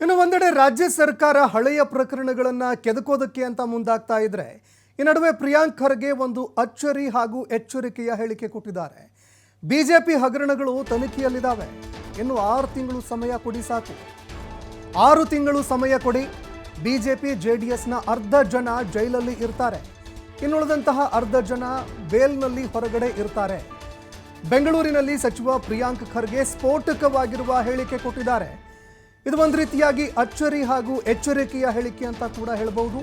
ಇನ್ನು ಒಂದೆಡೆ ರಾಜ್ಯ ಸರ್ಕಾರ ಹಳೆಯ ಪ್ರಕರಣಗಳನ್ನ ಕೆದಕೋದಕ್ಕೆ ಅಂತ ಮುಂದಾಗ್ತಾ ಇದ್ರೆ, ಈ ನಡುವೆ ಪ್ರಿಯಾಂಕ್ ಖರ್ಗೆ ಒಂದು ಅಚ್ಚರಿ ಹಾಗೂ ಎಚ್ಚರಿಕೆಯ ಹೇಳಿಕೆ ಕೊಟ್ಟಿದ್ದಾರೆ. ಬಿಜೆಪಿ ಹಗರಣಗಳು ತನಿಖೆಯಲ್ಲಿದ್ದಾವೆ. ಇನ್ನು ಆರು ತಿಂಗಳು ಸಮಯ ಕೊಡಿ ಸಾಕು. ಆರು ತಿಂಗಳು ಸಮಯ ಕೊಡಿ. ಬಿಜೆಪಿ ಎಸ್ನ ಅರ್ಧ ಜನ ಜೈಲಲ್ಲಿ ಇರ್ತಾರೆ. ಇನ್ನುಳಿದಂತಹ ಅರ್ಧ ಜನ ಬೇಲ್ನಲ್ಲಿ ಹೊರಗಡೆ ಇರ್ತಾರೆ. ಬೆಂಗಳೂರಿನಲ್ಲಿ ಸಚಿವ ಪ್ರಿಯಾಂಕ್ ಖರ್ಗೆ ಸ್ಫೋಟಕವಾಗಿರುವ ಹೇಳಿಕೆ ಕೊಟ್ಟಿದ್ದಾರೆ. ಇದು ಒಂದು ರೀತಿಯಾಗಿ ಅಚ್ಚರಿ ಹಾಗೂ ಎಚ್ಚರಿಕೆಯ ಹೇಳಿಕೆ ಅಂತ ಕೂಡ ಹೇಳಬಹುದು.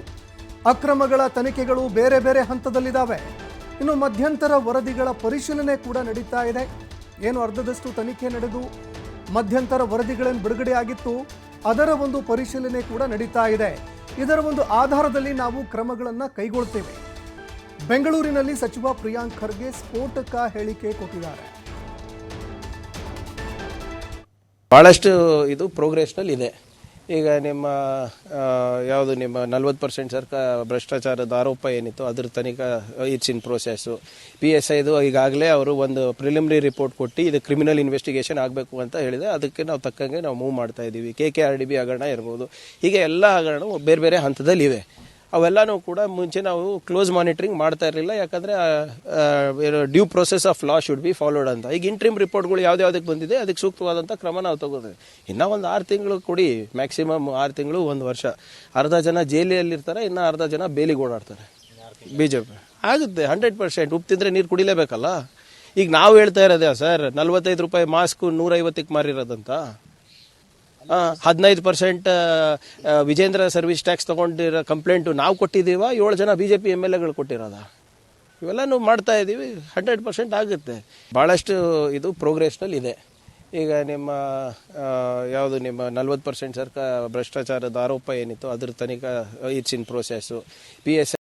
ಅಕ್ರಮಗಳ ತನಿಖೆಗಳು ಬೇರೆ ಬೇರೆ ಹಂತದಲ್ಲಿದ್ದಾವೆ. ಇನ್ನು ಮಧ್ಯಂತರ ವರದಿಗಳ ಪರಿಶೀಲನೆ ಕೂಡ ನಡೀತಾ ಇದೆ. ಏನು ಅರ್ಧದಷ್ಟು ತನಿಖೆ ನಡೆದು ಮಧ್ಯಂತರ ವರದಿಗಳನ್ನು ಬಿಡುಗಡೆ ಆಗಿತ್ತು, ಅದರ ಒಂದು ಪರಿಶೀಲನೆ ಕೂಡ ನಡೀತಾ ಇದೆ. ಇದರ ಒಂದು ಆಧಾರದಲ್ಲಿ ನಾವು ಕ್ರಮಗಳನ್ನು ಕೈಗೊಳ್ತೇವೆ. ಬೆಂಗಳೂರಿನಲ್ಲಿ ಸಚಿವ ಪ್ರಿಯಾಂಕ್ ಖರ್ಗೆ ಸ್ಫೋಟಕ ಹೇಳಿಕೆ ಕೊಟ್ಟಿದ್ದಾರೆ. ಭಾಳಷ್ಟು ಇದು ಪ್ರೋಗ್ರೆಸ್ನಲ್ಲಿ ಇದೆ. ಈಗ ನಿಮ್ಮ ಯಾವುದು ನಿಮ್ಮ ನಲ್ವತ್ತು ಪರ್ಸೆಂಟ್ ಸರ್ಕಾರ ಭ್ರಷ್ಟಾಚಾರದ ಆರೋಪ ಏನಿತ್ತು, ಅದ್ರ ತನಿಖಾ it's in process P S ಐದು ಈಗಾಗಲೇ ಅವರು ಒಂದು ಪ್ರಿಲಿಮಿನರಿ ರಿಪೋರ್ಟ್ ಕೊಟ್ಟು ಇದು ಕ್ರಿಮಿನಲ್ ಇನ್ವೆಸ್ಟಿಗೇಷನ್ ಆಗಬೇಕು ಅಂತ ಹೇಳಿದೆ. ಅದಕ್ಕೆ ನಾವು ತಕ್ಕಂಗೆ ನಾವು ಮೂವ್ ಮಾಡ್ತಾ ಇದ್ದೀವಿ K K R D B ಹಗರಣ ಇರ್ಬೋದು. ಹೀಗೆ ಎಲ್ಲ ಹಗರಣವು ಬೇರೆ ಬೇರೆ ಹಂತದಲ್ಲಿ ಇವೆ ಅವೆಲ್ಲನೂ ಕೂಡ ಮುಂಚೆ ನಾವು ಕ್ಲೋಸ್ ಮಾನಿಟರಿಂಗ್ ಮಾಡ್ತಾ ಇರಲಿಲ್ಲ. ಯಾಕಂದರೆ due process of law should be followed ಅಂತ. ಈಗ ಇಂಟ್ರಿಮ್ ರಿಪೋರ್ಟ್ಗಳು ಯಾವ್ದ್ಯಾವ್ದಕ್ಕೆ ಬಂದಿದೆ, ಅದಕ್ಕೆ ಸೂಕ್ತವಾದಂಥ ಕ್ರಮ ನಾವು ತಗೋತೀವಿ ಇನ್ನೂ ಒಂದು ಆರು ತಿಂಗಳು ಕೊಡಿ ಮ್ಯಾಕ್ಸಿಮಮ್ ಆರು ತಿಂಗಳು, ಒಂದು ವರ್ಷ. ಅರ್ಧ ಜನ ಜೈಲಿಯಲ್ಲಿರ್ತಾರೆ, ಇನ್ನು ಅರ್ಧ ಜನ ಬೇಲಿಗೆ ಓಡಾಡ್ತಾರೆ. ಬಿ ಜೆ ಪಿ ಆಗುತ್ತೆ ಹಂಡ್ರೆಡ್ ಪರ್ಸೆಂಟ್ ಉಪ್ಪು ತಿಂದರೆ ನೀರು ಕುಡಿಲೇಬೇಕಲ್ಲ? ಈಗ ನಾವು ಹೇಳ್ತಾ ಇರೋದೇ ಸರ್, ನಲ್ವತ್ತೈದು ರೂಪಾಯಿ ಮಾಸ್ಕು ನೂರೈವತ್ತಕ್ಕೆ ಮಾರಿರೋದಂತ? ಹದಿನೈದು ಪರ್ಸೆಂಟ್ ವಿಜೇಂದ್ರ ಸರ್ವಿಸ್ ಟ್ಯಾಕ್ಸ್ ತಗೊಂಡಿರೋ ಕಂಪ್ಲೇಂಟು ನಾವು ಕೊಟ್ಟಿದ್ದೀವ, ಏಳು ಜನ B J P M L ಎಗಳು ಕೊಟ್ಟಿರೋದ? ಇವೆಲ್ಲನೂ ಮಾಡ್ತಾ ಇದ್ದೀವಿ, ಹಂಡ್ರೆಡ್ ಪರ್ಸೆಂಟ್ ಆಗುತ್ತೆ. ಭಾಳಷ್ಟು ಇದು ಪ್ರೋಗ್ರೆಸ್ನಲ್ಲಿ ಇದೆ. ಈಗ ನಿಮ್ಮ ಯಾವುದು ನಿಮ್ಮ ನಲ್ವತ್ತು ಪರ್ಸೆಂಟ್ ಸರ್ಕಾರ ಭ್ರಷ್ಟಾಚಾರದ ಆರೋಪ ಏನಿತ್ತು ಅದ್ರ ತನಿಖಾ it's in process P S